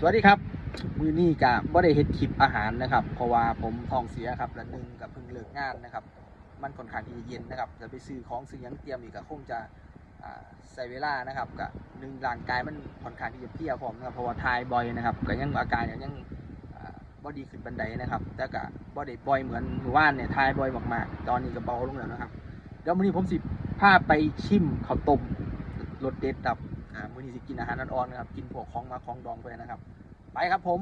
สวัสดีครับ มือนี้กะบ่ได้เฮ็ดคลิปอาหารนะครับ เพราะว่าผมท้องเสียครับและหนึ่งกับเพิ่งเลิกงานนะครับ มันค่อนข้างที่จะเย็นนะครับ จะไปซื้อของซื้อยังเตรียมอีกก็คงจะใส่เวลานะครับกับหนึ่งร่างกายมันค่อนข้างที่จะเพลียพร้อมนะครับเพราะว่าทายบ่อยนะครับก็ยังอาการยังบ่ดีขึ้นบันไดนะครับ แต่ก็บ่ได้บ่อยเหมือนเมื่อวานเนี่ยทายบ่อยมากๆตอนนี้ก็เบาลงแล้วนะครับเดี๋ยวมื้อนี้ผมสิพาไปชิมข้าวต้มรสเด็ดครับ อ่ามื้อนี้สิกินอาหารอ่อนๆนะครับ กินพวกของมาของดองไปนะครับ ไปครับผม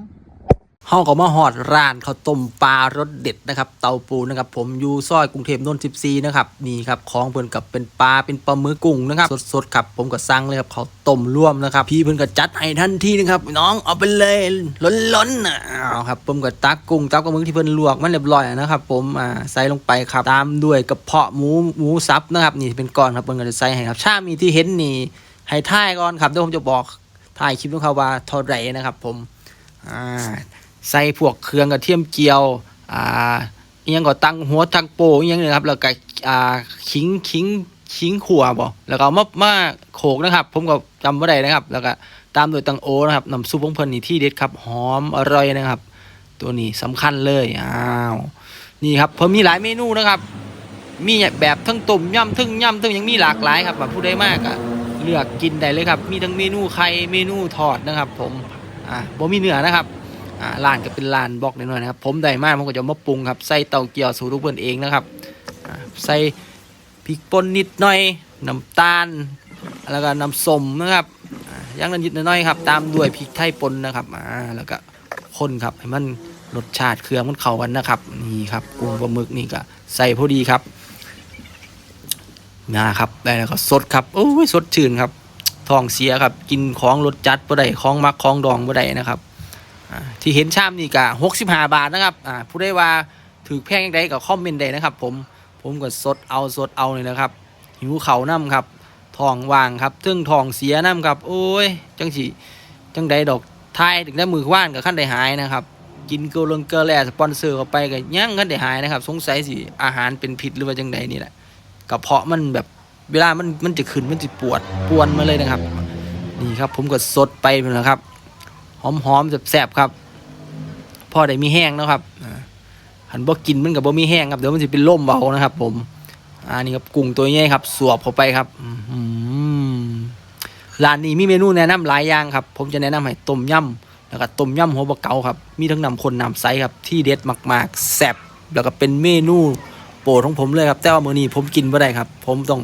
เฮาก็มาหอดร้านข้าวต้มปลารสเด็ดนะครับ เตาปูนะครับ ผมอยู่ซอยกรุงเทพนนท์14 นะครับนี่ครับของเพิ่อนกับเป็นปลาเป็นปลาหมึกกุ้งนะครับ สดๆครับผมก็สั่งเลยครับข้าวต้มร่วมนะครับ พี่เพิ่อนก็จัดให้ทันทีนะครับ น้องเอาไปเลยล้นๆนะเอาครับ ผมก็ตักกุ้งตักปลาหมึกที่เพิ่อนลวกมันเรียบร้อยนะครับ ผมอ่าใส่ลงไปครับตามด้วยกระเพาะหมูหมูสับนะครับ นี่เป็นก้อนครับเพิ่อนก็จะใส่ให้ครับชามีที่เห็นนี่ ให้ท่ายก่อนครับเดี๋ยวผมจะบอกถ่ายคลิปของเขาว่าเท่าไรนะครับ ผมอ่าใส่พวกเครื่องกระเทียมเจียวอ่าอิหยังก็ตั้งหัวตั้งโปอิหยังเนี่ยครับ แล้วก็อ่าขิงขิงขิงขัวบ่แล้วก็มามาโขกนะครับ ผมก็จำไม่ได้นะครับ แล้วก็ตามด้วยตังโอนะครับน้ำซุปของเพิ่นนี่ที่เด็ดครับหอมอร่อยนะครับ ตัวนี้สำคัญเลยอ้าวนี่ครับเพิ่มมีหลายเมนูนะครับ มีแบบทั้งต้มยำทั้งยำทั้งยังมีหลากหลายครับแบบผู้ใดมากอะ เลือกกินได้เลยครับ มีทั้งเมนูไข่เมนูทอดนะครับ ผมอ่าบ่มีเนื้อนะครับอ่าร้านก็เป็นร้านบล็อกหน่อยๆนะครับ ผมได้มากผมก็จะมาปรุงครับใส่เต้าเกี๊ยวสูตรทุกเพิ่นเองนะครับอ่าใส่พริกป่นนิดหน่อยน้ำตาล แล้วก็น้ำส้มนะครับย่างนิดหน้อยครับ ตามด้วยพริกไทยป่นนะครับอ่าแล้วก็คนครับให้มันรสชาติเครื่องมันเข้ากันนะครับนี่ครับกุ้งปลาหมึกนี่ก็ใส่พอดีครับ นะครับได้แล้วก็สดครับโอ้ยสดชื่นครับท้องเสียครับ กินของรสจัดบ่ได้ของมักของดองบ่ได้นะครับที่เห็นชามนี่ก็หกสิบห้าบาทนะครับอ่าผู้ได้ว่าถือแพงยังไงก็คอมเมนต์ได้นะครับ ผมผมก็สดเอาสดเอาเลยนะครับ หิวเขาน้ำครับทองว่างครับเทึ่งทองเสียน้ำครับ โอ้ยจังสีจังใดดอกทายถึงได้มือว่านกับขั้นได้หายนะครับ กินเกลือลงเกลือแร่สปอนเซอร์เข้าไปก็ยังขั้นได้หายนะครับ สงสัยสิอาหารเป็นพิษหรือว่าจังใดนี่แหละ กระเพาะมันแบบเวลามันมันจะขึ้นมันจะปวดปวนมาเลยนะครับ นี่ครับผมก็สดไปหมดแล้วครับหอมๆแซ่บๆครับพอได้มีแห้งนะครับหันบ่กินมันกับบ่มีแห้งครับเดี๋ยวมันจะเป็นล่มเบานะครับ ผมอันนี้ครับกุ้งตัวใหญ่ครับ สวบเข้าไปครับร้านนี้มีเมนูแนะนำหลายอย่างครับ ผมจะแนะนำให้ต้มยำแล้วก็ต้มยำหัวบะเก๋าครับ มีทั้งน้ำข้นน้ำใสครับที่เด็ดมาก ๆแซ่บแล้วก็เป็นเมนู โปรดของผมเลยครับแต่ว่ามื้อนี้ผมกินบ่ได้ครับ ผมต้อง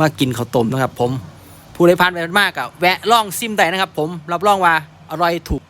มากินข้าวต้มนะครับ ผมผู้ใดผ่านไปมากอะแวะลองซิมได้นะครับ ผมรับรองว่าอร่อยถูก